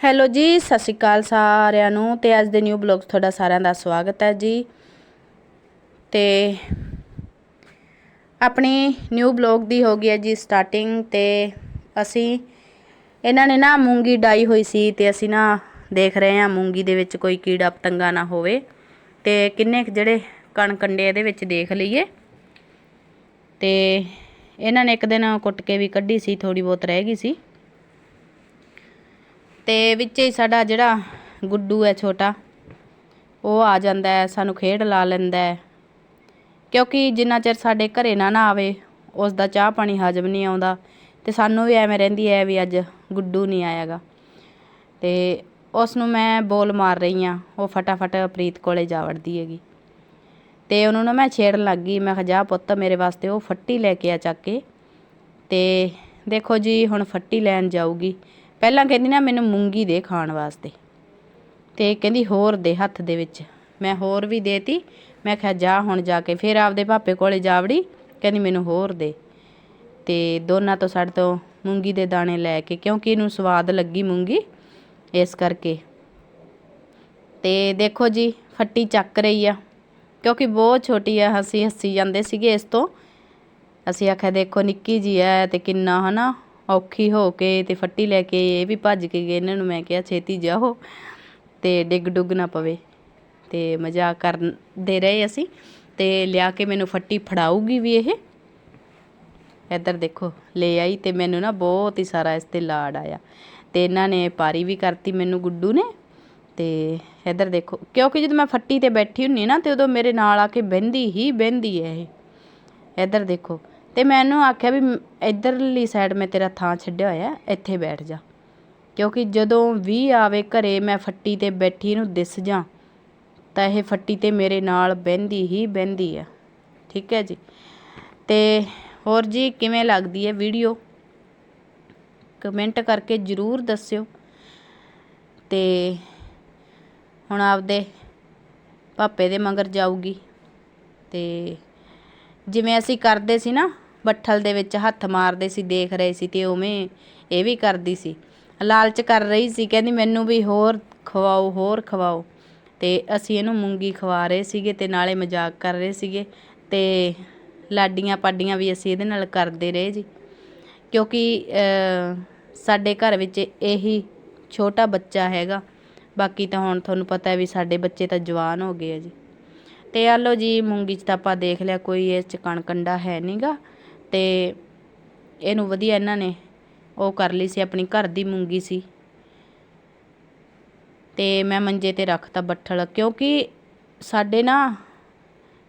Hello ਜੀ, ਸਤਿ ਸ਼੍ਰੀ ਅਕਾਲ ਸਾਰਿਆਂ ਨੂੰ ਤੇ ਅੱਜ ਦੇ ਨਿਊ ਬਲੌਗ 'ਚ ਤੁਹਾਡਾ ਸਾਰਿਆਂ ਦਾ ਸਵਾਗਤ ਹੈ ਜੀ। ਤੇ ਆਪਣੀ ਨਿਊ ਬਲੌਗ ਦੀ ਹੋ ਗਈ ਹੈ ਜੀ ਸਟਾਰਟਿੰਗ ਤੇ ਅਸੀਂ ਇਹਨਾਂ ਨੇ ਨਾ ਮੂੰਗੀ ਡਾਈ ਹੋਈ ਸੀ ਤੇ ਅਸੀਂ ਨਾ ਦੇਖ ਰਹੇ ਹਾਂ ਮੂੰਗੀ ਦੇ ਵਿੱਚ ਕੋਈ ਕੀੜਾ ਪਤੰਗਾ ਨਾ ਹੋਵੇ ਤੇ ਕਿੰਨੇ ਕੁ ਜਿਹੜੇ ਕਣ ਕੰਡੇ ਇਹਦੇ ਵਿੱਚ ਦੇਖ ਲਈਏ। ਤੇ ਇਹਨਾਂ ਨੇ ਇੱਕ ਦਿਨ ਕੁੱਟ ਕੇ ਵੀ ਕੱਢੀ ਸੀ ਥੋੜੀ ਬਹੁਤ ਰਹਿ ਗਈ ਸੀ। ਤੇ ਵਿੱਚ ਹੀ ਸਾਡਾ ਜਿਹੜਾ ਗੁੱਡੂ ਹੈ ਛੋਟਾ, ਉਹ ਆ ਜਾਂਦਾ ਹੈ, ਸਾਨੂੰ ਖੇਡ ਲਾ ਲੈਂਦਾ ਹੈ। ਕਿਉਂਕਿ ਜਿੰਨਾ ਚਿਰ ਸਾਡੇ ਘਰੇ ਨਾ ਨਾ ਆਵੇ ਉਸ ਦਾ ਚਾਹ ਪਾਣੀ ਹਜਮ ਨਹੀਂ ਆਉਂਦਾ ਤੇ ਸਾਨੂੰ ਵੀ ਐਵੇਂ ਰਹਿੰਦੀ ਹੈ ਵੀ ਅੱਜ ਗੁੱਡੂ ਨਹੀਂ ਆਇਆਗਾ ਤੇ ਉਸ ਨੂੰ ਮੈਂ ਬੋਲ ਮਾਰ ਰਹੀ ਆ ਉਹ ਫਟਾਫਟ ਪ੍ਰੀਤ ਕੋਲੇ ਜਾ ਵੜਦੀ ਹੈਗੀ। ਤੇ ਉਹਨੂੰ ਨਾ ਮੈਂ ਛੇੜਨ ਲੱਗ ਗਈ, ਮੈਂ ਕਿਹਾ, ਜਾ ਪੁੱਤ, ਮੇਰੇ ਵਾਸਤੇ ਉਹ ਫੱਟੀ ਲੈ ਕੇ ਆ ਚੱਕ ਕੇ ਤੇ ਦੇਖੋ ਜੀ, ਹੁਣ ਫੱਟੀ ਲੈਣ ਜਾਊਗੀ। ਪਹਿਲਾਂ ਕਹਿੰਦੀ ਨਾ ਮੈਨੂੰ ਮੂੰਗੀ ਦੇ ਖਾਣ ਵਾਸਤੇ। ਤੇ ਕਹਿੰਦੀ ਹੋਰ ਦੇ ਹੱਥ ਦੇ ਵਿੱਚ। ਮੈਂ ਹੋਰ ਵੀ ਦੇਤੀ। ਮੈਂ ਕਿਹਾ, ਜਾ ਹੁਣ ਜਾ ਕੇ, ਫਿਰ ਆਪਦੇ ਭਾਪੇ ਕੋਲੇ ਜਾਵੜੀ ਕਹਿੰਦੀ, ਮੈਨੂੰ ਹੋਰ ਦੇ। ਤੇ ਦੋਨਾਂ ਤੋਂ ਸਾਡੇ ਤੋਂ ਮੂੰਗੀ ਦੇ ਦਾਣੇ ਲੈ ਕੇ, ਕਿਉਂਕਿ ਇਹਨੂੰ ਸਵਾਦ ਲੱਗੀ ਮੂੰਗੀ, ਇਸ ਕਰਕੇ। ਤੇ ਦੇਖੋ ਜੀ, ਫੱਟੀ ਚੱਕ ਰਹੀ ਆ। ਕਿਉਂਕਿ ਬਹੁਤ ਛੋਟੀ ਆ ਹੱਸੀ ਹੱਸੀ ਜਾਂਦੇ ਸੀਗੇ ਇਸ ਤੋਂ। ਅਸੀਂ ਆਖਿਆ, ਦੇਖੋ, ਨਿੱਕੀ ਜੀ ਐ ਤੇ ਕਿੰਨਾ, ਹਨਾ? ਔਖੀ ਹੋ ਕੇ ਤੇ ਫੱਟੀ ਲੈ ਕੇ ਇਹ ਵੀ ਭੱਜ ਕੇ ਗਏ ਇਹਨਾਂ ਨੂੰ। ਮੈਂ ਕਿਹਾ, ਛੇਤੀ ਜਾਓ ਤੇ ਡਿੱਗ ਡੁੱਗ ਨਾ ਪਵੇ। ਤੇ ਮਜ਼ਾਕ ਕਰਦੇ ਰਹੇ ਅਸੀਂ ਤੇ ਲਿਆ ਕੇ ਮੈਨੂੰ ਫੱਟੀ ਫੜਾਊਗੀ ਵੀ ਇਹ। ਇੱਧਰ ਦੇਖੋ, ਲੈ ਆਈ ਤੇ ਮੈਨੂੰ ਨਾ ਬਹੁਤ ਹੀ ਸਾਰਾ ਇਸ ਤੇ ਲਾੜ ਆਇਆ ਤੇ ਇਹਨਾਂ ਨੇ ਪਾਰੀ ਵੀ ਕਰਤੀ ਮੈਨੂੰ ਗੁੱਡੂ ਨੇ। ਤੇ ਇੱਧਰ ਦੇਖੋ, ਕਿਉਂਕਿ ਜਦੋਂ ਮੈਂ ਫੱਟੀ ਤੇ ਬੈਠੀ ਹੁੰਨੀ ਨਾ ਤੇ ਉਦੋਂ ਮੇਰੇ ਨਾਲ ਆ ਕੇ ਬਹਿੰਦੀ ਹੀ ਬਹਿੰਦੀ ਹੈ ਇਹ। ਇੱਧਰ ਦੇਖੋ ਤੇ ਮੈਂ ਇਹਨੂੰ ਆਖਿਆ ਵੀ ਇਧਰਲੀ ਸਾਈਡ ਮੈਂ ਤੇਰਾ ਥਾਂ ਛੱਡਿਆ ਹੋਇਆ, ਇੱਥੇ ਬੈਠ ਜਾ। ਕਿਉਂਕਿ ਜਦੋਂ ਵੀ ਆਵੇ ਘਰੇ ਮੈਂ ਫੱਟੀ ਤੇ ਬੈਠੀ ਇਹਨੂੰ ਦਿਸ ਜਾ, ਤਾਂ ਇਹ ਫੱਟੀ ਤੇ ਮੇਰੇ ਨਾਲ ਬਹਿੰਦੀ ਹੀ ਬਹਿੰਦੀ ਆ। ਠੀਕ ਹੈ ਜੀ? ਤੇ ਹੋਰ ਜੀ, ਕਿਵੇਂ ਲੱਗਦੀ ਹੈ ਵੀਡੀਓ ਕਮੈਂਟ ਕਰਕੇ ਜਰੂਰ ਦੱਸਿਓ। ਤੇ ਹੁਣ ਆਪਦੇ ਪਾਪੇ ਦੇ ਮਗਰ ਜਾਊਗੀ। ਤੇ ਜਿਵੇਂ ਅਸੀਂ ਕਰਦੇ ਸੀ ਨਾ ਬੱਠਲ ਦੇ ਵਿੱਚ ਹੱਥ ਮਾਰਦੇ ਸੀ, ਦੇਖ ਰਹੇ ਸੀ ਤੇ ਉਵੇਂ ਇਹ ਵੀ ਕਰਦੀ ਸੀ। ਲਾਲਚ ਕਰ ਰਹੀ ਸੀ, ਕਹਿੰਦੀ ਮੈਨੂੰ ਵੀ ਹੋਰ ਖਵਾਓ ਹੋਰ ਖਵਾਓ। ਤੇ ਅਸੀਂ ਇਹਨੂੰ ਮੂੰਗੀ ਖਵਾ ਰਹੇ ਸੀਗੇ ਤੇ ਨਾਲੇ ਮਜ਼ਾਕ ਕਰ ਰਹੇ ਸੀਗੇ ਤੇ ਲਾਡੀਆਂ ਪਾਡੀਆਂ ਵੀ ਅਸੀਂ ਇਹਦੇ ਨਾਲ ਕਰਦੇ ਰਹੇ ਜੀ। ਕਿਉਂਕਿ ਸਾਡੇ ਘਰ ਵਿੱਚ ਇਹੀ ਛੋਟਾ ਬੱਚਾ ਹੈਗਾ। ਬਾਕੀ ਤਾਂ ਹੁਣ ਤੁਹਾਨੂੰ ਪਤਾ ਹੈ ਵੀ ਸਾਡੇ ਬੱਚੇ ਤਾਂ ਜਵਾਨ ਹੋ ਗਏ ਆ ਜੀ। ਤੇ ਆ ਲੋ ਜੀ, ਮੂੰਗੀ 'ਚ ਤਾਂ ਆਪਾਂ ਦੇਖ ਲਿਆ, ਕੋਈ ਇਸ 'ਚ ਕਣਕੰਡਾ ਹੈ ਨਹੀਂਗਾ ਤੇ ਇਹਨੂੰ ਵਧੀਆ ਇਹਨਾਂ ਨੇ ਉਹ ਕਰ ਲਈ ਸੀ, ਆਪਣੀ ਘਰ ਦੀ ਮੂੰਗੀ ਸੀ। ਤੇ ਮੈਂ ਮੰਜੇ ਤੇ ਰੱਖਤਾ ਬੱਠਲ, ਕਿਉਂਕਿ ਸਾਡੇ ਨਾ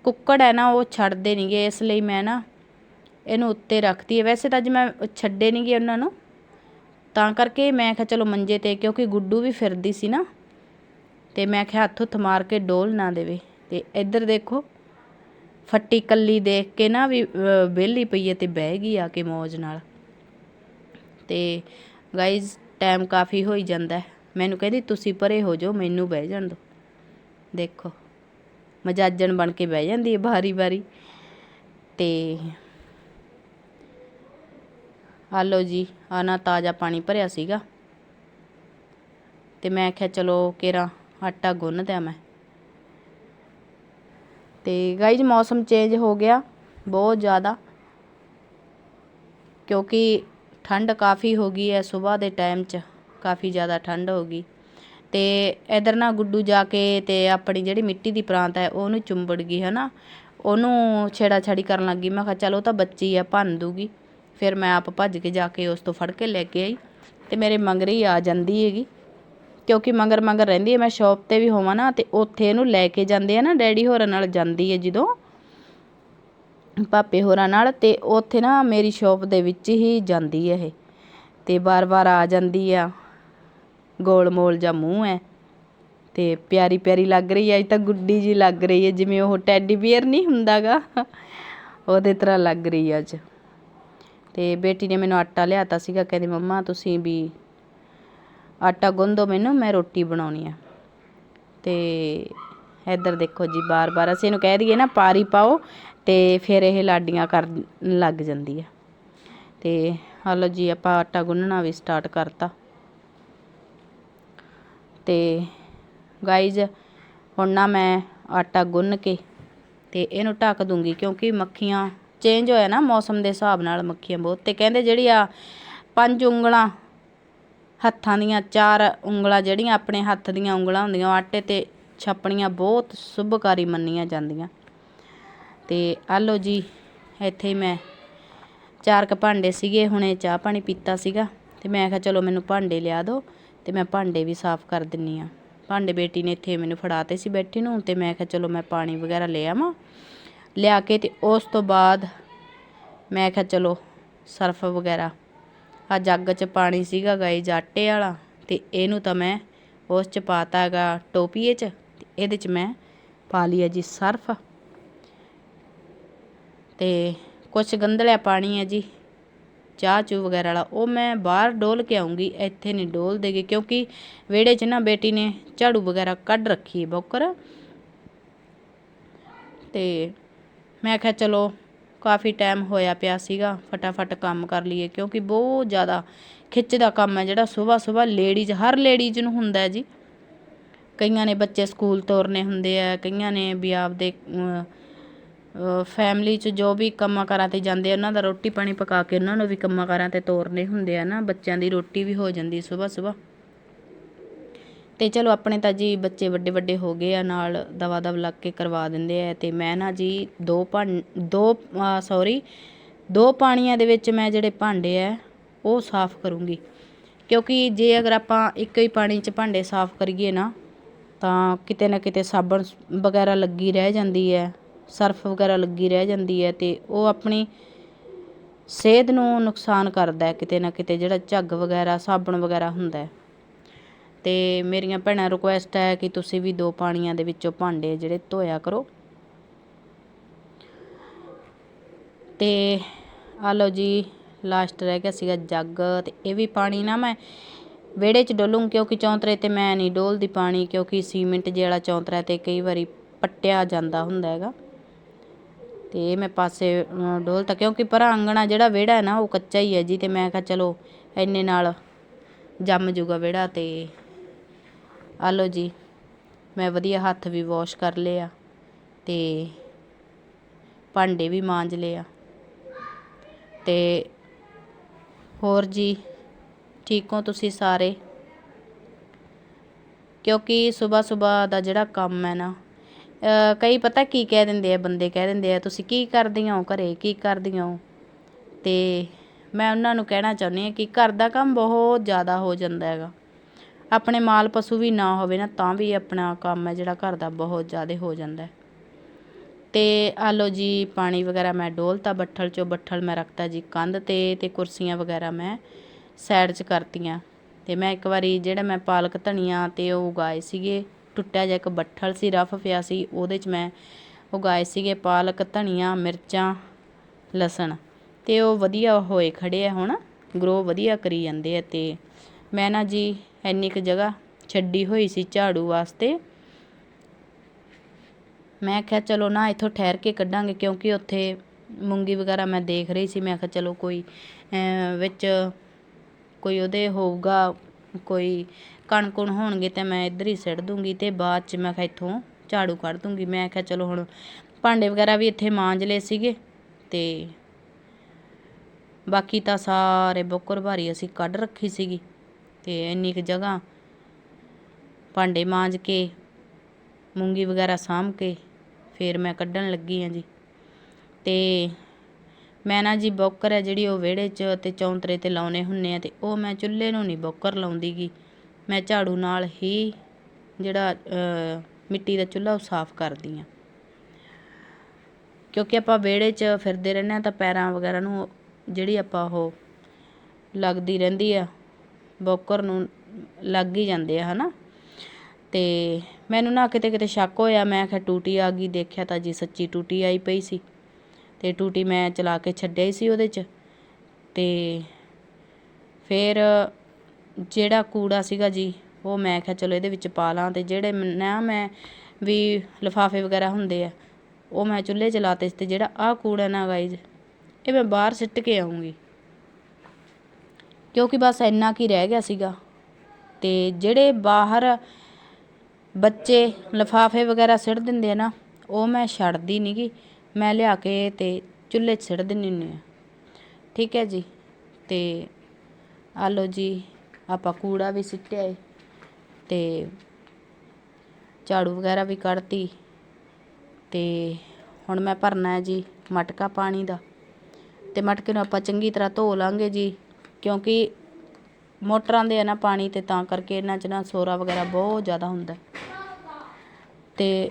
ਕੁੱਕੜ ਹੈ ਨਾ, ਉਹ ਛੱਡਦੇ ਨਹੀਂਗੇ ਇਸ ਲਈ ਮੈਂ ਨਾ ਇਹਨੂੰ ਉੱਤੇ ਰੱਖਤੀ ਹੈ। ਵੈਸੇ ਤਾਂ ਅੱਜ ਮੈਂ ਛੱਡੇ ਨਹੀਂਗੇ ਉਹਨਾਂ ਨੂੰ, ਤਾਂ ਕਰਕੇ ਮੈਂ ਕਿਹਾ ਚਲੋ ਮੰਜੇ ਤੇ, ਕਿਉਂਕਿ ਗੁੱਡੂ ਵੀ ਫਿਰਦੀ ਸੀ ਨਾ, ਤੇ ਮੈਂ ਕਿਹਾ ਹੱਥ ਹੁੱਥ ਮਾਰ ਕੇ ਡੋਲ ਨਾ ਦੇਵੇ। ਤੇ ਇੱਧਰ ਦੇਖੋ ਫੱਟੀ ਕੱਲੀ ਦੇਖ ਕੇ ਨਾ ਵੀ ਵਿਹਲੀ ਪਈ ਹੈ ਤੇ ਬਹਿ ਗਈ ਆ ਕੇ ਮੌਜ ਨਾਲ। ਤੇ ਗਾਇਜ਼ ਟਾਈਮ ਕਾਫੀ ਹੋਈ ਜਾਂਦਾ ਮੈਨੂੰ ਕਹਿੰਦੀ, ਤੁਸੀਂ ਪਰੇ ਹੋ ਜਾਓ, ਮੈਨੂੰ ਬਹਿ ਜਾਣ ਦਿਓ। ਦੇਖੋ, ਮਜਾਜਣ ਬਣ ਕੇ ਬਹਿ ਜਾਂਦੀ ਹੈ ਬਾਰੀ ਬਾਰੀ। ਤੇ ਆ ਲੋ ਜੀ ਆ ਨਾ ਤਾਜ਼ਾ ਪਾਣੀ ਭਰਿਆ ਸੀਗਾ। ਤੇ ਮੈਂ ਆਖਿਆ ਚਲੋ ਕੇਰਾ ਆਟਾ ਗੁੰਨ ਦਿਆਂ ਮੈਂ? ਤੇ ਗਾਈਜ਼ ਮੌਸਮ ਚੇਂਜ ਹੋ ਗਿਆ ਬਹੁਤ ਜ਼ਿਆਦਾ, ਕਿਉਂਕਿ ਠੰਡ ਕਾਫੀ ਹੋ ਗਈ ਹੈ ਸਵੇਰ ਦੇ ਟਾਈਮ 'ਚ, ਕਾਫੀ ਜ਼ਿਆਦਾ ਠੰਡ ਹੋ ਗਈ। ਤੇ ਇਧਰ ਨਾ ਗੁੱਡੂ ਜਾ ਕੇ ਤੇ ਆਪਣੀ ਜਿਹੜੀ ਮਿੱਟੀ ਦੀ ਪ੍ਰਾਂਤ ਹੈ, ਉਹਨੂੰ ਚੁੰਬੜ ਗਈ, ਹਨਾ। ਉਹਨੂੰ ਛੇੜਾ ਛਾੜੀ ਕਰਨ ਲੱਗੀ। ਮੈਂ ਕਿਹਾ, ਚਲੋ ਤਾਂ ਬੱਚੀ ਆ ਭੰਨ ਦੂਗੀ। ਫਿਰ ਮੈਂ ਆਪ ਭੱਜ ਕੇ ਜਾ ਕੇ ਉਸ ਤੋਂ ਫੜ ਕੇ ਲੈ ਕੇ ਆਈ ਤੇ ਮੇਰੇ ਮੰਗਰ ਹੀ ਆ ਜਾਂਦੀ ਹੈਗੀ। ਕਿਉਂਕਿ ਮੰਗਰ ਮੰਗਰ ਰਹਿੰਦੀ ਹੈ, ਮੈਂ ਸ਼ਾਪ ਤੇ ਵੀ ਹੋਵਾਂ ਨਾ, ਤੇ ਉੱਥੇ ਇਹਨੂੰ ਲੈ ਕੇ ਜਾਂਦੇ ਆ ਨਾ, ਡੈਡੀ ਹੋਰਾਂ ਨਾਲ ਜਾਂਦੀ ਹੈ ਜਦੋਂ ਪਾਪੇ ਹੋਰਾਂ ਨਾਲ, ਤੇ ਉੱਥੇ ਨਾ ਮੇਰੀ ਸ਼ਾਪ ਦੇ ਵਿੱਚ ਹੀ ਜਾਂਦੀ ਹੈ ਇਹ, ਤੇ ਬਾਰ-ਬਾਰ ਆ ਜਾਂਦੀ ਆ, ਗੋਲ ਮੋਲ ਜਾਂ ਮੂੰਹ ਹੈ, ਤੇ ਪਿਆਰੀ ਪਿਆਰੀ ਲੱਗ ਰਹੀ ਹੈ, ਅਜ ਤਾਂ ਗੁੱਡੀ ਜੀ ਲੱਗ ਰਹੀ ਹੈ, ਜਿਵੇਂ ਉਹ ਟੈਡੀ ਬੀਅਰ ਨਹੀਂ ਹੁੰਦਾਗਾ, ਉਹਦੇ ਤਰ੍ਹਾਂ ਲੱਗ ਰਹੀ ਹੈ ਅੱਜ, ਤੇ ਬੇਟੀ ਨੇ ਮੈਨੂੰ ਆਟਾ ਲਿਆਤਾ ਸੀਗਾ, ਕਹਿੰਦੀ ਮੰਮਾ ਤੁਸੀਂ ਵੀ ਆਟਾ ਗੁੰਨ ਦਿਓ ਮੈਨੂੰ, ਮੈਂ ਰੋਟੀ ਬਣਾਉਣੀ ਆ। ਤੇ ਇੱਧਰ ਦੇਖੋ ਜੀ, ਬਾਰ-ਬਾਰ ਅਸੀਂ ਇਹਨੂੰ ਕਹਿ ਦਈਏ ਨਾ, ਪਾਰੀ ਪਾਓ ਤੇ ਫਿਰ ਇਹ ਲਾਡੀਆਂ ਕਰਨ ਲੱਗ ਜਾਂਦੀ ਆ। ਤੇ ਹਲੋ ਜੀ, ਆਪਾਂ ਆਟਾ ਗੁੰਨਣਾ ਵੀ ਸਟਾਰਟ ਕਰਤਾ। ਤੇ ਗਾਈਜ਼ ਹੁਣ ਨਾ ਮੈਂ ਆਟਾ ਗੁੰਨ ਕੇ ਤੇ ਇਹਨੂੰ ਢੱਕ ਦੂੰਗੀ, ਕਿਉਂਕਿ ਮੱਖੀਆਂ ਚੇਂਜ ਹੋਇਆ ਨਾ ਮੌਸਮ ਦੇ ਹਿਸਾਬ ਨਾਲ, ਮੱਖੀਆਂ ਬਹੁਤ ਤੇ ਕਹਿੰਦੇ ਜਿਹੜੀ ਆ ਪੰਜ ਉਂਗਲਾਂ ਹੱਥਾਂ ਦੀਆਂ ਚਾਰ ਉਂਗਲਾਂ ਜਿਹੜੀਆਂ ਆਪਣੇ ਹੱਥ ਦੀਆਂ ਉਂਗਲਾਂ ਹੁੰਦੀਆਂ, ਉਹ ਆਟੇ ਤੇ ਛਾਪਣੀਆਂ ਬਹੁਤ ਸ਼ੁਭਕਾਰੀ ਮੰਨੀਆਂ ਜਾਂਦੀਆਂ। ਤੇ ਆ ਲਓ ਜੀ, ਇੱਥੇ ਮੈਂ ਚਾਰ ਕ ਭਾਂਡੇ ਸੀਗੇ, ਹੁਣੇ ਚਾਹ ਪਾਣੀ ਪੀਤਾ ਸੀਗਾ। ਤੇ ਮੈਂ ਕਿਹਾ ਚਲੋ ਮੈਨੂੰ ਭਾਂਡੇ ਲਿਆ ਦਿਓ, ਤੇ ਮੈਂ ਭਾਂਡੇ ਵੀ ਸਾਫ਼ ਕਰ ਦਿੰਨੀ ਆ। ਭਾਂਡੇ ਬੇਟੀ ਨੇ ਇੱਥੇ ਮੈਨੂੰ ਫੜਾਤੇ ਸੀ ਬੈਠੀ ਨੂੰ, ਤੇ ਮੈਂ ਕਿਹਾ ਚਲੋ ਮੈਂ ਪਾਣੀ ਵਗੈਰਾ ਲੈ ਆਵਾਂ। ਲਿਆ ਕੇ ਤੇ ਉਸ ਤੋਂ ਬਾਅਦ ਮੈਂ ਕਿਹਾ ਚਲੋ ਸਰਫ ਵਗੈਰਾ ਆ ਜੱਗ 'ਚ ਪਾਣੀ ਸੀਗਾ ਗਾਈ ਆਟੇ ਵਾਲਾ ਅਤੇ ਇਹਨੂੰ ਤਾਂ ਮੈਂ ਉਸ 'ਚ ਪਾਤਾ ਹੈਗਾ ਟੋਪੀਏ 'ਚ ਅਤੇ ਇਹਦੇ 'ਚ ਮੈਂ ਪਾ ਲਈ ਹੈ ਜੀ ਸਰਫ। ਤੇ ਕੁਛ ਗੰਧਲਿਆ ਪਾਣੀ ਹੈ ਜੀ, ਚਾਹ ਚੂ ਵਗੈਰਾ ਵਾਲਾ, ਉਹ ਮੈਂ ਬਾਹਰ ਡੋਲ ਕੇ ਆਉਂਗੀ, ਇੱਥੇ ਨਹੀਂ ਡੋਲ ਦੇਗੀ, ਕਿਉਂਕਿ ਵਿਹੜੇ 'ਚ ਨਾ ਬੇਟੀ ਨੇ ਝਾੜੂ ਵਗੈਰਾ ਕੱਢ ਰੱਖੀ ਹੈ ਬੋਕਰ। ਤੇ ਮੈਂ ਕਿਹਾ ਚਲੋ ਕਾਫੀ ਟਾਈਮ ਹੋਇਆ ਪਿਆ ਸੀਗਾ, ਫਟਾਫਟ ਕੰਮ ਕਰ ਲਈਏ, ਕਿਉਂਕਿ ਬਹੁਤ ਜ਼ਿਆਦਾ ਖਿੱਚ ਦਾ ਕੰਮ ਹੈ ਜਿਹੜਾ ਸਵੇਰ ਸਵੇਰ ਲੇਡੀਜ਼ ਹਰ ਲੇਡੀਜ਼ ਨੂੰ ਹੁੰਦਾ ਹੈ ਜੀ। ਕਈਆਂ ਨੇ ਬੱਚੇ ਸਕੂਲ ਤੋਰਨੇ ਹੁੰਦੇ ਆ, ਕਈਆਂ ਨੇ ਵੀ ਆਪਦੇ ਫੈਮਿਲੀ 'ਚ ਜੋ ਵੀ ਕੰਮਾਂ ਕਾਰਾਂ ਤੇ ਜਾਂਦੇ ਆ, ਉਹਨਾਂ ਦਾ ਰੋਟੀ ਪਾਣੀ ਪਕਾ ਕੇ ਉਹਨਾਂ ਨੂੰ ਵੀ ਕੰਮਾਂ ਕਾਰਾਂ ਤੇ ਤੋਰਨੇ ਹੁੰਦੇ ਆ ਨਾ, ਬੱਚਿਆਂ ਦੀ ਰੋਟੀ ਵੀ ਹੋ ਜਾਂਦੀ ਸਵੇਰ ਸਵੇਰ ਅਤੇ ਚਲੋ ਆਪਣੇ ਤਾਂ ਜੀ ਬੱਚੇ ਵੱਡੇ ਵੱਡੇ ਹੋ ਗਏ ਆ, ਨਾਲ ਦਵਾ ਦਵ ਲੱਗ ਕੇ ਕਰਵਾ ਦਿੰਦੇ ਆ ਅਤੇ ਮੈਂ ਨਾ ਜੀ ਦੋ ਭਾਂ, ਦੋ ਸੋਰੀ ਦੋ ਪਾਣੀਆਂ ਦੇ ਵਿੱਚ ਮੈਂ ਜਿਹੜੇ ਭਾਂਡੇ ਆ, ਉਹ ਸਾਫ਼ ਕਰੂੰਗੀ। ਕਿਉਂਕਿ ਜੇ ਅਗਰ ਆਪਾਂ ਇੱਕ ਹੀ ਪਾਣੀ 'ਚ ਭਾਂਡੇ ਸਾਫ਼ ਕਰੀਏ ਨਾ, ਤਾਂ ਕਿਤੇ ਨਾ ਕਿਤੇ ਸਾਬਣ ਵਗੈਰਾ ਲੱਗੀ ਰਹਿ ਜਾਂਦੀ ਹੈ, ਸਰਫ ਵਗੈਰਾ ਲੱਗੀ ਰਹਿ ਜਾਂਦੀ ਹੈ ਅਤੇ ਉਹ ਆਪਣੀ ਸਿਹਤ ਨੂੰ ਨੁਕਸਾਨ ਕਰਦਾ ਕਿਤੇ ਨਾ ਕਿਤੇ ਜਿਹੜਾ ਝੱਗ ਵਗੈਰਾ, ਸਾਬਣ ਵਗੈਰਾ ਹੁੰਦਾ ਤੇ ਮੇਰੀਆਂ ਭੈਣਾਂ ਰਿਕੁਐਸਟ ਹੈ ਕਿ ਤੁਸੀਂ ਵੀ ਦੋ ਪਾਣੀਆਂ ਦੇ ਵਿੱਚੋਂ ਭਾਂਡੇ ਜਿਹੜੇ ਧੋਇਆ ਕਰੋ। ਤੇ ਆ ਲਓ ਜੀ ਲਾਸਟ ਰਹਿ ਗਿਆ ਸੀਗਾ ਜੱਗ ਤੇ ਇਹ ਵੀ ਪਾਣੀ ਨਾ ਮੈਂ ਵਿਹੜੇ 'ਚ ਡੋਲੂੰ ਕਿਉਂਕਿ ਚੌਂਤਰੇ ਤੇ ਮੈਂ ਨਹੀਂ ਡੋਲਦੀ ਪਾਣੀ ਕਿਉਂਕਿ ਸੀਮਿੰਟ ਜਿਹੜਾ ਚੌਂਤਰਾ ਤੇ ਕਈ ਵਾਰੀ ਪੱਟਿਆ ਜਾਂਦਾ ਹੁੰਦਾ ਹੈਗਾ। ਤੇ ਇਹ ਮੈਂ ਪਾਸੇ ਡੋਲਤਾ ਕਿਉਂਕਿ ਪਰ ਆਂਗਣਾ ਜਿਹੜਾ ਵਿਹੜਾ ਹੈ ਨਾ ਉਹ ਕੱਚਾ ਹੀ ਹੈ ਜੀ ਤੇ ਮੈਂ ਕਿਹਾ ਚਲੋ ਇੰਨੇ ਨਾਲ ਜੰਮ ਜੂਗਾ ਵਿਹੜਾ ਤੇ ਆ ਲਓ ਜੀ, ਮੈਂ ਵਧੀਆ ਹੱਥ ਵੀ ਵਾਸ਼ ਕਰ ਲਏ ਆ ਤੇ ਭਾਂਡੇ ਵੀ ਮਾਂਜ ਲਏ ਆ। ਤੇ ਹੋਰ ਜੀ, ਠੀਕ ਹੋ ਤੁਸੀਂ ਸਾਰੇ? ਕਿਉਂਕਿ ਸਵੇਰ ਸਵੇਰ ਦਾ ਜਿਹੜਾ ਕੰਮ ਹੈ ਨਾ ਕਈ ਪਤਾ ਕੀ ਕਹਿ ਦਿੰਦੇ ਆ, ਬੰਦੇ ਕਹਿ ਦਿੰਦੇ ਆ, ਤੁਸੀਂ ਕੀ ਕਰਦੀਆਂ ਹੋ ਘਰੇ, ਕੀ ਕਰਦੀਆਂ ਹੋ? ਤੇ ਮੈਂ ਉਹਨਾਂ ਨੂੰ ਕਹਿਣਾ ਚਾਹੁੰਦੀ ਹਾਂ ਕਿ ਘਰ ਦਾ ਕੰਮ ਬਹੁਤ ਜ਼ਿਆਦਾ ਹੋ ਜਾਂਦਾ ਹੈਗਾ। ਆਪਣੇ ਮਾਲ ਪਸ਼ੂ ਵੀ ਨਾ ਹੋਵੇ ਨਾ, ਤਾਂ ਵੀ ਆਪਣਾ ਕੰਮ ਹੈ ਜਿਹੜਾ ਘਰ ਦਾ ਬਹੁਤ ਜ਼ਿਆਦਾ ਹੋ ਜਾਂਦਾ ਤੇ ਆ ਲੋ ਜੀ, ਪਾਣੀ ਵਗੈਰਾ ਮੈਂ ਡੋਲਤਾ ਬੱਠਲ ਚੋਂ ਬੱਠਲ ਮੈਂ ਰੱਖਤਾ ਜੀ ਕੰਧ ਤੇ ਤੇ ਕੁਰਸੀਆਂ ਵਗੈਰਾ ਮੈਂ ਸਾਈਡ 'ਚ ਕਰਤੀਆਂ। ਤੇ ਮੈਂ ਇੱਕ ਵਾਰੀ ਜਿਹੜਾ ਮੈਂ ਪਾਲਕ ਧਨੀਆ ਤੇ ਉਹ ਉਗਾਏ ਸੀਗੇ, ਟੁੱਟਿਆ ਜਿਹਾ ਇੱਕ ਬੱਠਲ ਸੀ, ਰਫ ਪਿਆ ਸੀ, ਉਹਦੇ 'ਚ ਮੈਂ ਉਗਾਏ ਸੀਗੇ ਪਾਲਕ, ਧਨੀਆ, ਮਿਰਚਾਂ, ਲਸਣ। ਤੇ ਉਹ ਵਧੀਆ ਹੋਏ ਖੜੇ ਆ ਹੁਣ ਗਰੋ ਵਧੀਆ ਕਰੀ ਜਾਂਦੇ ਆ ਤੇ ਮੈਂ ਨਾ ਜੀ ਇੰਨੀ ਕੁ ਜਗ੍ਹਾ ਛੱਡੀ ਹੋਈ ਸੀ ਝਾੜੂ ਵਾਸਤੇ। ਮੈਂ ਕਿਹਾ, ਚਲੋ ਨਾ, ਇੱਥੋਂ ਠਹਿਰ ਕੇ ਕੱਢਾਂਗੇ, ਕਿਉਂਕਿ ਉੱਥੇ ਮੂੰਗੀ ਵਗੈਰਾ ਮੈਂ ਦੇਖ ਰਹੀ ਸੀ। ਮੈਂ ਕਿਹਾ, ਚਲੋ ਕੋਈ ਵਿੱਚ ਕੋਈ ਉਹਦੇ ਹੋਊਗਾ, ਕੋਈ ਕਣਕੁਣ ਹੋਣਗੇ ਤੇ ਮੈਂ ਇੱਧਰ ਹੀ ਸਿੱਟ ਦੂੰਗੀ ਤੇ ਬਾਅਦ ਚ ਮੈਂ ਕਿਹਾ, ਇੱਥੋਂ ਝਾੜੂ ਕੱਢ ਦੂੰਗੀ। ਮੈਂ ਕਿਹਾ, ਚਲੋ ਹੁਣ ਭਾਂਡੇ ਵਗੈਰਾ ਵੀ ਇੱਥੇ ਮਾਂਜ ਲਏ ਸੀਗੇ ਤੇ ਬਾਕੀ ਤਾਂ ਸਾਰੇ ਬੁੱਕਰ ਭਾਰੀ ਅਸੀਂ ਕੱਢ ਰੱਖੀ ਸੀਗੀ। ਤੇ ਇੰਨੀ ਕੁ ਜਗ੍ਹਾ ਭਾਂਡੇ ਮਾਂਜ ਕੇ, ਮੂੰਗੀ ਵਗੈਰਾ ਸਾਂਭ ਕੇ ਫਿਰ ਮੈਂ ਕੱਢਣ ਲੱਗੀ ਆ ਜੀ। ਤੇ ਮੈਂ ਨਾ ਜੀ ਬੌਕਰ ਹੈ ਜਿਹੜੀ ਉਹ ਵਿਹੜੇ 'ਚ ਤੇ ਚੌਂਤਰੇ ਤੇ ਲਾਉਨੇ ਹੁੰਨੇ ਆ ਤੇ ਉਹ ਮੈਂ ਚੁੱਲ੍ਹੇ ਨੂੰ ਨਹੀਂ ਬੌਕਰ ਲਾਉਂਦੀ ਗੀ। ਮੈਂ ਝਾੜੂ ਨਾਲ ਹੀ ਜਿਹੜਾ ਮਿੱਟੀ ਦਾ ਚੁੱਲ੍ਹਾ ਉਹ ਸਾਫ਼ ਕਰਦੀ ਆ ਕਿਉਂਕਿ ਆਪਾਂ ਵਿਹੜੇ 'ਚ ਫਿਰਦੇ ਰਹਿੰਦੇ ਆ ਤਾਂ ਪੈਰਾਂ ਵਗੈਰਾ ਨੂੰ ਜਿਹੜੀ ਆਪਾਂ ਉਹ ਲੱਗਦੀ ਰਹਿੰਦੀ ਆ। ਬੋਕਰ ਨੂੰ ਲੱਗ ਹੀ ਜਾਂਦੇ ਆ, ਹਨਾ? ਤੇ ਮੈਨੂੰ ਨਾ ਕਿਤੇ ਕਿਤੇ ਸ਼ੱਕ ਹੋਇਆ, ਮੈਂ ਕਿਹਾ ਟੂਟੀ ਆ ਗਈ, ਦੇਖਿਆ ਤਾਂ ਜੀ ਸੱਚੀ ਟੂਟੀ ਆਈ ਪਈ ਸੀ। ਤੇ ਟੂਟੀ ਮੈਂ ਚਲਾ ਕੇ ਛੱਡਿਆ ਹੀ ਸੀ ਉਹਦੇ 'ਚ। ਤੇ ਫਿਰ ਜਿਹੜਾ ਕੂੜਾ ਸੀਗਾ ਜੀ, ਉਹ ਮੈਂ ਕਿਹਾ ਚਲੋ ਇਹਦੇ ਵਿੱਚ ਪਾ ਲਾਂ ਤੇ ਜਿਹੜੇ ਨਾ ਮੈਂ ਵੀ ਲਿਫਾਫੇ ਵਗੈਰਾ ਹੁੰਦੇ ਆ, ਉਹ ਮੈਂ ਚੁੱਲ੍ਹੇ 'ਚ ਲਾਤੇ ਸੀ ਤੇ ਜਿਹੜਾ ਆਹ ਕੂੜਾ ਨਾ ਗਾਈਜ਼ ਇਹ ਮੈਂ ਬਾਹਰ ਸਿੱਟ ਕੇ ਆਉਂਗੀ ਕਿਉਂਕਿ ਬਸ ਇੰਨਾ ਕੀ ਰਹਿ ਗਿਆ ਸੀਗਾ। ਤੇ ਜਿਹੜੇ ਬਾਹਰ ਬੱਚੇ ਲਫਾਫੇ ਵਗੈਰਾ ਸਿੱਟ ਦਿੰਦੇ ਆ ਨਾ, ਉਹ ਮੈਂ ਛੱਡਦੀ ਨੀ ਗੀ। ਮੈਂ ਲਿਆ ਕੇ ਤੇ ਚੁੱਲ੍ਹੇ 'ਚ ਸਿੱਟ ਦਿੰਦੀ ਹੁੰਦੀ ਹਾਂ। ਠੀਕ ਹੈ ਜੀ। ਤੇ ਆ ਲਓ ਜੀ, ਆਪਾਂ ਕੂੜਾ ਵੀ ਸਿੱਟਿਆ ਏ। ਤੇ ਝਾੜੂ ਵਗੈਰਾ ਵੀ ਕੱਢਤੀ। ਤੇ ਹੁਣ ਮੈਂ ਭਰਨਾ ਹੈ ਜੀ ਮਟਕਾ ਪਾਣੀ ਦਾ। ਤੇ ਮਟਕੇ ਨੂੰ ਆਪਾਂ ਚੰਗੀ ਤਰ੍ਹਾਂ ਧੋ ਲਾਂਗੇ ਜੀ। ਕਿਉਂਕਿ ਮੋਟਰਾਂ ਦੇ ਆ ਨਾ ਪਾਣੀ ਤੇ ਤਾਂ ਕਰਕੇ ਇਹਨਾਂ 'ਚ ਨਾ ਸੋਰਾ ਵਗੈਰਾ ਬਹੁਤ ਜ਼ਿਆਦਾ ਹੁੰਦਾ ਹੈ। ਤੇ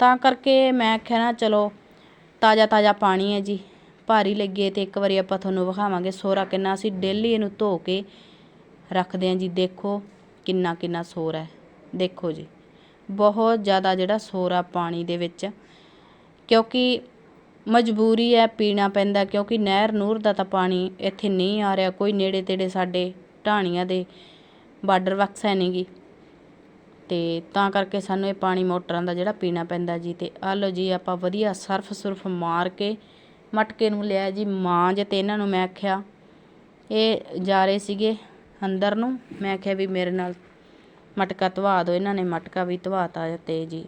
ਤਾਂ ਕਰਕੇ ਮੈਂ ਆਖਿਆ ਨਾ, ਚਲੋ ਤਾਜ਼ਾ ਤਾਜ਼ਾ ਪਾਣੀ ਹੈ ਜੀ, ਭਾਰੀ ਲੱਗੇ ਤੇ ਇੱਕ ਵਾਰੀ ਆਪਾਂ ਤੁਹਾਨੂੰ ਵਿਖਾਵਾਂਗੇ ਸੋਰਾ ਕਿੰਨਾ ਅਸੀਂ ਡੇਲੀ ਇਹਨੂੰ ਧੋ ਕੇ ਰੱਖਦੇ ਹਾਂ ਜੀ ਦੇਖੋ ਕਿੰਨਾ ਕਿੰਨਾ ਸੋਰਾ ਹੈ, ਦੇਖੋ ਜੀ ਬਹੁਤ ਜ਼ਿਆਦਾ ਜਿਹੜਾ ਸੋਰਾ ਪਾਣੀ ਦੇ ਵਿੱਚ, ਕਿਉਂਕਿ ਮਜਬੂਰੀ ਹੈ, ਪੀਣਾ ਪੈਂਦਾ ਕਿਉਂਕਿ ਨਹਿਰ ਨੂਰ ਦਾ ਤਾਂ ਪਾਣੀ ਇੱਥੇ ਨਹੀਂ ਆ ਰਿਹਾ, ਕੋਈ ਨੇੜੇ ਤੇੜੇ ਸਾਡੇ ਢਾਣੀਆਂ ਦੇ ਬਾਰਡਰ ਵਕਸ ਹੈ ਨੀ ਗੀ ਤੇ ਤਾਂ ਕਰਕੇ ਸਾਨੂੰ ਇਹ ਪਾਣੀ ਮੋਟਰਾਂ ਦਾ ਜਿਹੜਾ ਪੀਣਾ ਪੈਂਦਾ ਜੀ, ਤੇ ਆ ਲਓ ਜੀ, ਆਪਾਂ ਵਧੀਆ ਸਰਫ ਸੁਰਫ ਮਾਰ ਕੇ ਮਟਕੇ ਨੂੰ ਲਿਆ ਜੀ, ਮਾਂਜ ਤੇ ਇਹਨਾਂ ਨੂੰ ਮੈਂ ਆਖਿਆ, ਇਹ ਜਾ ਰਹੇ ਸੀਗੇ ਅੰਦਰ ਨੂੰ, ਮੈਂ ਆਖਿਆ ਵੀ ਮੇਰੇ ਨਾਲ ਮਟਕਾ ਧਵਾ ਦਿਓ, ਇਹਨਾਂ ਨੇ ਮਟਕਾ ਵੀ ਧਵਾਤਾ ਤੇ ਜੀ।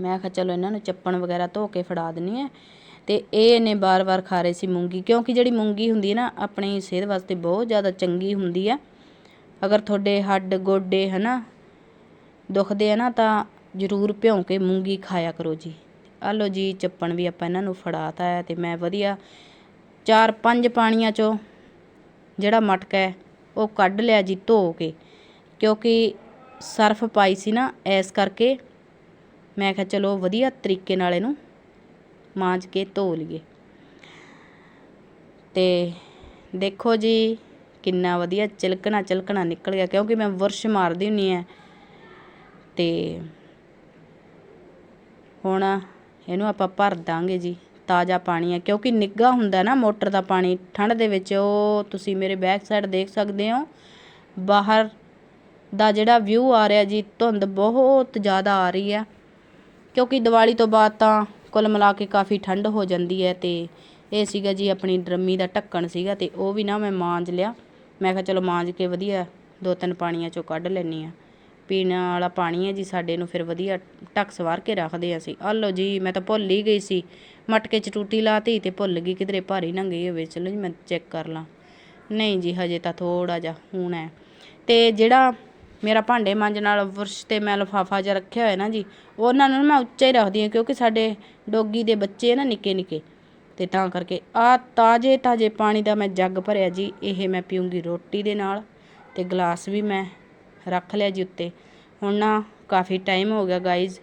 ਮੈਂ ਕਿਹਾ ਚਲੋ ਇਹਨਾਂ ਨੂੰ ਚੱਪਣ ਵਗੈਰਾ ਧੋ ਕੇ ਫੜਾ ਦਿੰਨੀ ਆ। ਤੇ ਇਹ ਇਹਨੇ ਬਾਰ-ਬਾਰ ਖਾ ਰਹੇ ਸੀ ਮੂੰਗੀ, ਕਿਉਂਕਿ ਜਿਹੜੀ ਮੂੰਗੀ ਹੁੰਦੀ ਹੈ ਨਾ, ਆਪਣੀ ਸਿਹਤ ਵਾਸਤੇ ਬਹੁਤ ਜ਼ਿਆਦਾ ਚੰਗੀ ਹੁੰਦੀ ਆ। ਅਗਰ ਤੁਹਾਡੇ ਹੱਡ, ਗੋਡੇ ਹਨਾ, ਦੁਖਦੇ ਆ ਨਾ, ਤਾਂ ਜ਼ਰੂਰ ਭਿਉਂ ਕੇ ਮੂੰਗੀ ਖਾਇਆ ਕਰੋ ਜੀ। ਆ ਲਓ ਜੀ, ਚੱਪਣ ਵੀ ਆਪਾਂ ਇਹਨਾਂ ਨੂੰ ਫੜਾਤਾ ਹੈ ਤੇ ਮੈਂ ਵਧੀਆ ਚਾਰ ਪੰਜ ਪਾਣੀਆਂ ਚੋਂ ਜਿਹੜਾ ਮਟਕਾ ਹੈ, ਉਹ ਕੱਢ ਲਿਆ ਜੀ ਧੋ ਕੇ। ਕਿਉਂਕਿ ਸਰਫ ਪਾਈ ਸੀ ਨਾ ਐਸ ਕਰਕੇ ਮੈਂ ਕਿਹਾ ਚਲੋ ਵਧੀਆ ਤਰੀਕੇ ਨਾਲ ਇਹਨੂੰ ਮਾਂਜ ਕੇ ਧੋ ਲਈਏ। ਤੇ ਦੇਖੋ ਜੀ, ਕਿੰਨਾ ਵਧੀਆ ਚਿਲਕਣਾ ਚਿਲਕਣਾ ਨਿਕਲ ਗਿਆ, ਕਿਉਂਕਿ ਮੈਂ ਵਰਸ਼ ਮਾਰਦੀ ਹੁੰਨੀ ਆ। ਤੇ ਹੁਣ ਇਹਨੂੰ ਆਪਾਂ ਭਰ ਦਾਂਗੇ ਜੀ, ਤਾਜ਼ਾ ਪਾਣੀ ਹੈ ਕਿਉਂਕਿ ਨਿੱਘਾ ਹੁੰਦਾ ਨਾ ਮੋਟਰ ਦਾ ਪਾਣੀ, ਠੰਡ ਦੇ ਵਿੱਚ ਉਹ ਤੁਸੀਂ ਮੇਰੇ ਬੈਕ ਸਾਈਡ ਦੇਖ ਸਕਦੇ ਹੋ। ਬਾਹਰ ਦਾ ਜਿਹੜਾ ਵਿਊ ਆ ਰਿਹਾ ਜੀ, ਧੁੰਦ ਬਹੁਤ ਜ਼ਿਆਦਾ ਆ ਰਹੀ ਹੈ ਕਿਉਂਕਿ ਦੀਵਾਲੀ ਤੋਂ ਬਾਅਦ ਤਾਂ ਕੁੱਲ ਮਿਲਾ ਕੇ ਕਾਫੀ ਠੰਡ ਹੋ ਜਾਂਦੀ ਹੈ ਤੇ ਇਹ ਸੀਗਾ ਜੀ ਆਪਣੀ ਡਰਮੀ ਦਾ ਢੱਕਣ ਸੀਗਾ ਤੇ ਉਹ ਵੀ ਨਾ ਮੈਂ ਮਾਂਜ ਲਿਆ। ਮੈਂ ਕਿਹਾ ਚਲੋ ਮਾਂਜ ਕੇ ਵਧੀਆ ਦੋ ਤਿੰਨ ਪਾਣੀਆਂ ਚੋਂ ਕੱਢ ਲੈਣੀ ਆ ਪੀਣ ਵਾਲਾ ਪਾਣੀ ਹੈ ਜੀ ਸਾਡੇ ਨੂੰ ਫਿਰ ਵਧੀਆ ਢੱਕ ਸਵਾਰ ਕੇ ਰੱਖਦੇ ਅਸੀਂ। ਆ ਲਓ ਜੀ, ਮੈਂ ਤਾਂ ਭੁੱਲ ਹੀ ਗਈ ਸੀ। ਮਟਕੇ 'ਚ ਟੂਟੀ ਲਾਤੀ ਤੇ ਭੁੱਲ ਗਈ, ਕਿਧਰੇ ਭਾਰੀ ਨਾ ਗਈ ਹੋਵੇ ਚਲੋ ਜੀ ਮੈਂ ਚੈੱਕ ਕਰ ਲਾਂ। ਨਹੀਂ ਜੀ, ਹਜੇ ਤਾਂ ਥੋੜਾ ਜਿਹਾ ਹੁਣ ਹੈ। ਤੇ ਜਿਹੜਾ ਮੇਰਾ ਭਾਂਡੇ ਮਾਂਜਣ ਵਾਲਾ ਬੁਰਸ਼ ਤੇ ਮੈਂ ਲਿਫਾਫਾ ਜਿਹਾ ਰੱਖਿਆ ਹੋਇਆ ਨਾ ਜੀ, ਉਹਨਾਂ ਨੂੰ ਮੈਂ ਉੱਚਾ ਹੀ ਰੱਖਦੀ ਹਾਂ ਕਿਉਂਕਿ ਸਾਡੇ ਡੋਗੀ ਦੇ ਬੱਚੇ ਨਾ ਨਿੱਕੇ ਨਿੱਕੇ। ਤੇ ਤਾਂ ਕਰਕੇ ਆ ਤਾਜ਼ੇ ਤਾਜ਼ੇ ਪਾਣੀ ਦਾ ਮੈਂ ਜੱਗ ਭਰਿਆ ਜੀ, ਇਹ ਮੈਂ ਪੀਉਂਗੀ ਰੋਟੀ ਦੇ ਨਾਲ ਤੇ ਗਲਾਸ ਵੀ ਮੈਂ ਰੱਖ ਲਿਆ ਜੀ ਉੱਤੇ। ਹੁਣ ਨਾ ਕਾਫੀ ਟਾਈਮ ਹੋ ਗਿਆ ਗਾਈਜ਼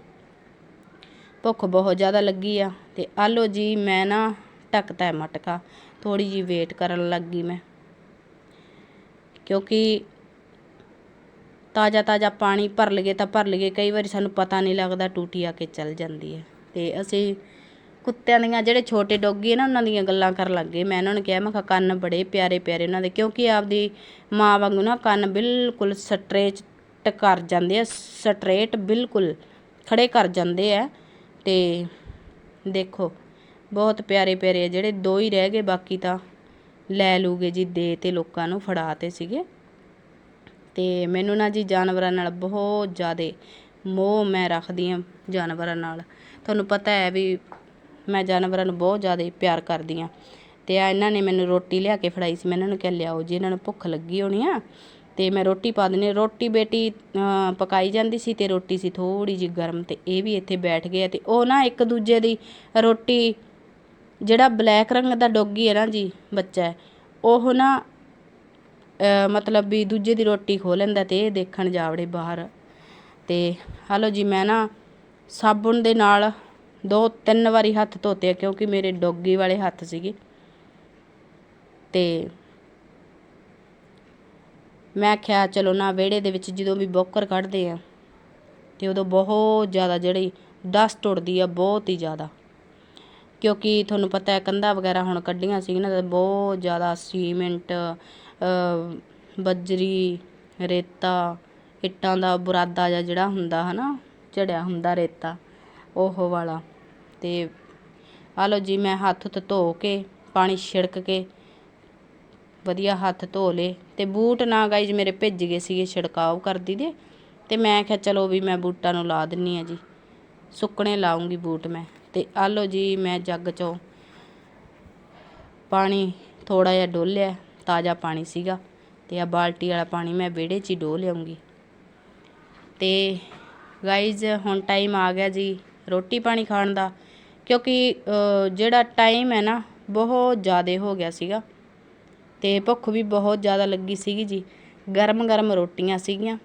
ਭੁੱਖ ਬਹੁਤ ਜ਼ਿਆਦਾ ਲੱਗੀ ਆ ਤੇ ਆ ਲਓ ਜੀ ਮੈਂ ਨਾ ਢੱਕਤਾ ਹੈ ਮਟਕਾ ਥੋੜੀ ਜੀ ਵੇਟ ਕਰਨ ਲੱਗੀ ਮੈਂ। ਕਿਉਂਕਿ ਤਾਜ਼ਾ ਤਾਜ਼ਾ ਪਾਣੀ ਭਰ ਲਈਏ ਤਾਂ ਭਰ ਲਈਏ, ਕਈ ਵਾਰੀ ਸਾਨੂੰ ਪਤਾ ਨਹੀਂ ਲੱਗਦਾ ਟੂਟੀ ਆ ਕੇ ਚੱਲ ਜਾਂਦੀ ਹੈ। ਅਤੇ ਅਸੀਂ ਕੁੱਤਿਆਂ ਦੀਆਂ ਜਿਹੜੇ ਛੋਟੇ ਡੋਗੀ ਨਾ, ਉਹਨਾਂ ਦੀਆਂ ਗੱਲਾਂ ਕਰਨ ਲੱਗ ਗਏ। ਮੈਂ ਉਹਨਾਂ ਨੂੰ ਕਿਹਾ, ਮੈਂ ਕਿਹਾ ਕੰਨ ਬੜੇ ਪਿਆਰੇ ਪਿਆਰੇ ਉਹਨਾਂ ਦੇ, ਕਿਉਂਕਿ ਆਪਦੀ ਮਾਂ ਵਾਂਗੂ ਨਾ ਕੰਨ ਬਿਲਕੁਲ ਸਟਰੇਟ ਕਰ ਜਾਂਦੇ ਆ, ਸਟਰੇਟ ਬਿਲਕੁਲ ਖੜੇ ਕਰ ਜਾਂਦੇ ਆ। ਤੇ ਦੇਖੋ, ਬਹੁਤ ਪਿਆਰੇ ਪਿਆਰੇ ਜਿਹੜੇ ਦੋ ਹੀ ਰਹਿ ਗਏ, ਬਾਕੀ ਤਾਂ ਲੈ ਲੂਗੇ ਜੀ, ਦੇ ਤੇ ਲੋਕਾਂ ਨੂੰ ਫੜਾ 'ਤੇ ਸੀਗੇ। ਅਤੇ ਮੈਨੂੰ ਨਾ ਜੀ ਜਾਨਵਰਾਂ ਨਾਲ ਬਹੁਤ ਜ਼ਿਆਦਾ ਮੋਹ ਮੈਂ ਰੱਖਦੀ ਹਾਂ ਜਾਨਵਰਾਂ ਨਾਲ। ਤੁਹਾਨੂੰ ਪਤਾ ਹੈ ਵੀ ਮੈਂ ਜਾਨਵਰਾਂ ਨੂੰ ਬਹੁਤ ਜ਼ਿਆਦਾ ਪਿਆਰ ਕਰਦੀ ਹਾਂ। ਅਤੇ ਆ ਇਹਨਾਂ ਨੇ ਮੈਨੂੰ ਰੋਟੀ ਲਿਆ ਕੇ ਫੜਾਈ ਸੀ। ਮੈਂ ਇਹਨਾਂ ਨੂੰ ਕਿਹਾ, ਲਿਆਓ ਜੀ, ਇਹਨਾਂ ਨੂੰ ਭੁੱਖ ਲੱਗੀ ਹੋਣੀ ਆ। ਅਤੇ ਮੈਂ ਰੋਟੀ ਪਾ ਦਿੰਦੀ ਰੋਟੀ ਬੇਟੀ ਪਕਾਈ ਜਾਂਦੀ ਸੀ ਅਤੇ ਰੋਟੀ ਸੀ ਥੋੜ੍ਹੀ ਜਿਹੀ ਗਰਮ ਅਤੇ ਇਹ ਵੀ ਇੱਥੇ ਬੈਠ ਗਏ ਅਤੇ ਉਹ ਨਾ ਇੱਕ ਦੂਜੇ ਦੀ ਰੋਟੀ ਜਿਹੜਾ ਬਲੈਕ ਰੰਗ ਦਾ ਡੋਗੀ ਹੈ ਨਾ ਜੀ ਬੱਚਾ, ਉਹ ਨਾ ਮਤਲਬ ਵੀ ਦੂਜੇ ਦੀ ਰੋਟੀ ਖੋਹ ਲੈਂਦਾ ਤੇ ਇਹ ਦੇਖਣ ਜਾਵੜੇ ਬਾਹਰ। ਅਤੇ ਹੈਲੋ ਜੀ, ਮੈਂ ਨਾ ਸਾਬਣ ਦੇ ਨਾਲ ਦੋ ਤਿੰਨ ਵਾਰੀ ਹੱਥ ਧੋਤੇ ਕਿਉਂਕਿ ਮੇਰੇ ਡੋਗੀ ਵਾਲੇ ਹੱਥ ਸੀਗੇ। ਤੇ ਮੈਂ ਕਿਹਾ, ਚਲੋ ਨਾ ਵਿਹੜੇ ਦੇ ਵਿੱਚ ਜਦੋਂ ਵੀ ਬੋਕਰ ਕੱਢਦੇ ਆ, ਤੇ ਉਦੋਂ ਬਹੁਤ ਜ਼ਿਆਦਾ ਜਿਹੜੀ ਡਸਟ ਉੱਡਦੀ ਆ, ਬਹੁਤ ਹੀ ਜ਼ਿਆਦਾ। ਕਿਉਂਕਿ ਤੁਹਾਨੂੰ ਪਤਾ ਹੈ, ਕੰਧਾਂ ਵਗੈਰਾ ਹੁਣ ਕੱਢੀਆਂ ਸੀ ਨਾ ਬਹੁਤ ਜ਼ਿਆਦਾ ਸੀਮੈਂਟ ਬਜਰੀ, ਰੇਤਾ, ਇੱਟਾਂ ਦਾ ਬੁਰਾਦਾ ਜਿਹਾ ਜਿਹੜਾ ਹੁੰਦਾ ਹੈ ਨਾ ਝੜਿਆ ਹੁੰਦਾ ਰੇਤਾ, ਉਹ ਵਾਲਾ। ਅਤੇ ਆ ਲਓ ਜੀ, ਮੈਂ ਹੱਥ ਹੁੱਥ ਧੋ ਕੇ, ਪਾਣੀ ਛਿੜਕ ਕੇ, ਵਧੀਆ ਹੱਥ ਧੋ ਲਏ। ਤੇ ਬੂਟ ਨਾ ਗਾਈਜ਼ ਮੇਰੇ ਭਿੱਜ ਗਏ ਸੀਗੇ ਛਿੜਕਾਓ ਕਰਦੀ ਦੇ। ਤੇ ਮੈਂ ਕਿਹਾ ਚਲੋ ਵੀ ਮੈਂ ਬੂਟਾਂ ਨੂੰ ਲਾ ਦਿੰਨੀ ਆ ਜੀ। ਸੁੱਕਣੇ ਲਾਉਂਗੀ ਬੂਟ ਮੈਂ। ਤੇ ਆ ਲਓ ਜੀ, ਮੈਂ ਜੱਗ ਚੋਂ ਪਾਣੀ ਥੋੜਾ ਜਿਹਾ ਡੋਲਿਆ। ਤਾਜ਼ਾ ਪਾਣੀ ਸੀਗਾ ਤੇ ਆ ਬਾਲਟੀ ਵਾਲਾ ਪਾਣੀ ਮੈਂ ਵਿਹੜੇ 'ਚ ਹੀ ਡੋਹ ਲਿਆਉਂਗੀ। ਤੇ ਗਾਈਜ਼ ਹੁਣ ਟਾਈਮ ਆ ਗਿਆ ਜੀ ਰੋਟੀ ਪਾਣੀ ਖਾਣ ਦਾ, ਕਿਉਂਕਿ ਜਿਹੜਾ ਟਾਈਮ ਹੈ ਨਾ, ਬਹੁਤ ਜ਼ਿਆਦਾ ਹੋ ਗਿਆ ਸੀਗਾ ਤੇ ਭੁੱਖ ਵੀ ਬਹੁਤ ਜ਼ਿਆਦਾ ਲੱਗੀ ਸੀਗੀ ਜੀ। ਗਰਮ ਗਰਮ ਰੋਟੀਆਂ ਸੀਗੀਆਂ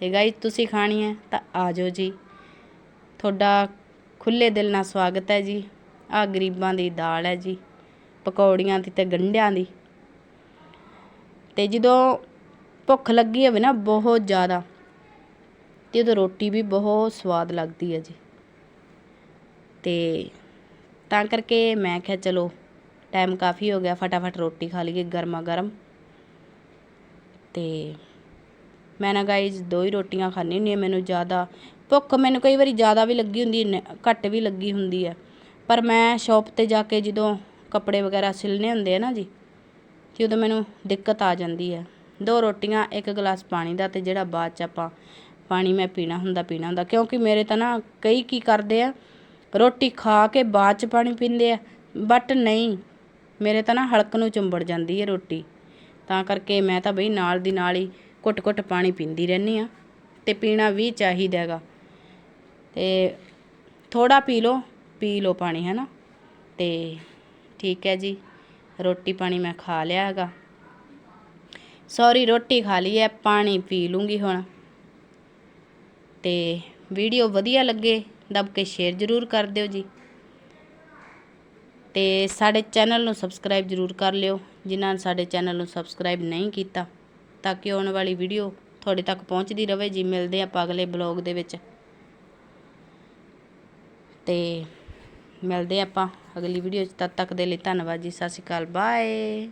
ਤੇ ਗਾਈਜ਼ ਤੁਸੀਂ ਖਾਣੀ ਹੈ ਤਾਂ ਆ ਜਾਓ ਜੀ। ਤੁਹਾਡਾ ਖੁੱਲੇ ਦਿਲ ਨਾਲ ਸਵਾਗਤ ਹੈ ਜੀ। ਆ ਗਰੀਬਾਂ ਦੀ ਦਾਲ ਹੈ ਜੀ, ਪਕੌੜੀਆਂ ਦੀ ਤੇ ਗੰਢਿਆਂ ਦੀ। ਅਤੇ ਜਦੋਂ ਭੁੱਖ ਲੱਗੀ ਹੋਵੇ ਨਾ ਬਹੁਤ ਜ਼ਿਆਦਾ ਅਤੇ ਉਦੋਂ ਰੋਟੀ ਵੀ ਬਹੁਤ ਸਵਾਦ ਲੱਗਦੀ ਹੈ ਜੀ। ਅਤੇ ਤਾਂ ਕਰਕੇ ਮੈਂ ਕਿਹਾ ਚਲੋ ਟਾਈਮ ਕਾਫੀ ਹੋ ਗਿਆ, ਫਟਾਫਟ ਰੋਟੀ ਖਾ ਲਈਏ ਗਰਮਾ ਗਰਮ ਤੇ ਮੈਂ ਨਾ ਗਾਈਜ਼ ਦੋ ਹੀ ਰੋਟੀਆਂ ਖਾਣੀ ਹੁੰਦੀ ਆ ਮੈਨੂੰ ਜ਼ਿਆਦਾ ਭੁੱਖ ਮੈਨੂੰ ਕਈ ਵਾਰੀ ਜ਼ਿਆਦਾ ਵੀ ਲੱਗੀ ਹੁੰਦੀ ਹੈ ਘੱਟ ਵੀ ਲੱਗੀ ਹੁੰਦੀ ਹੈ। ਪਰ ਮੈਂ ਸ਼ੌਪ ਤੇ ਜਾ ਕੇ ਜਦੋਂ ਕੱਪੜੇ ਵਗੈਰਾ ਸਿਲਨੇ ਹੁੰਦੇ ਆ ਨਾ ਜੀ ਤੇ ਉਦੋਂ ਮੈਨੂੰ ਦਿੱਕਤ ਆ ਜਾਂਦੀ ਹੈ ਦੋ ਰੋਟੀਆਂ, ਇੱਕ ਗਲਾਸ ਪਾਣੀ ਦਾ ਅਤੇ ਜਿਹੜਾ ਬਾਅਦ ਚ ਆਪਾਂ ਪਾਣੀ ਮੈਂ ਪੀਣਾ ਹੁੰਦਾ ਪੀਣਾ ਹੁੰਦਾ। ਕਿਉਂਕਿ ਮੇਰੇ ਤਾਂ ਨਾ ਕਈ ਕੀ ਕਰਦੇ ਆ, ਰੋਟੀ ਖਾ ਕੇ ਬਾਅਦ ਚ ਪਾਣੀ ਪੀਂਦੇ ਆ ਬਟ ਨਹੀਂ, ਮੇਰੇ ਤਾਂ ਨਾ ਹਲਕ ਨੂੰ ਚੁੰਬੜ ਜਾਂਦੀ ਹੈ ਰੋਟੀ। ਤਾਂ ਕਰਕੇ ਮੈਂ ਤਾਂ ਬਈ ਨਾਲ ਦੀ ਨਾਲ ਹੀ ਘੁੱਟ-ਘੁੱਟ ਪਾਣੀ ਪੀਂਦੀ ਰਹਿੰਦੀ ਆ ਤੇ ਪੀਣਾ ਵੀ ਚਾਹੀਦਾ ਹੈਗਾ। ਤੇ ਥੋੜਾ ਪੀ ਲਓ ਪੀ ਲਓ ਪਾਣੀ ਹੈ ਨਾ ਤੇ ਠੀਕ ਹੈ ਜੀ। ਰੋਟੀ ਪਾਣੀ ਮੈਂ ਖਾ ਲਿਆ ਹੈਗਾ। ਸੌਰੀ ਰੋਟੀ ਖਾ ਲਈ ਹੈ, ਪਾਣੀ ਪੀ ਲੂੰਗੀ ਹੁਣ। ਤੇ ਵੀਡੀਓ ਵਧੀਆ ਲੱਗੇ, ਦਬ ਕੇ ਸ਼ੇਅਰ ਜ਼ਰੂਰ ਕਰ ਦਿਓ ਜੀ। ਤੇ ਸਾਡੇ ਚੈਨਲ ਨੂੰ ਸਬਸਕ੍ਰਾਈਬ ਜ਼ਰੂਰ ਕਰ ਲਿਓ, ਜਿਨ੍ਹਾਂ ਨੇ ਸਾਡੇ ਚੈਨਲ ਨੂੰ ਸਬਸਕ੍ਰਾਈਬ ਨਹੀਂ ਕੀਤਾ, ਤਾਂ ਕਿ ਆਉਣ ਵਾਲੀ ਵੀਡੀਓ ਤੁਹਾਡੇ ਤੱਕ ਪਹੁੰਚਦੀ ਰਹੇ ਜੀ। ਮਿਲਦੇ ਆਪਾਂ ਅਗਲੇ ਬਲੌਗ ਦੇ ਵਿੱਚ। ਤੇ ਮਿਲਦੇ ਆਪਾਂ। ਅਗਲੀ ਵੀਡੀਓ 'ਚ ਤਦ ਤੱਕ ਦੇ ਲਈ ਧੰਨਵਾਦ ਜੀ ਸਤਿ ਸ਼੍ਰੀ ਅਕਾਲ ਬਾਏ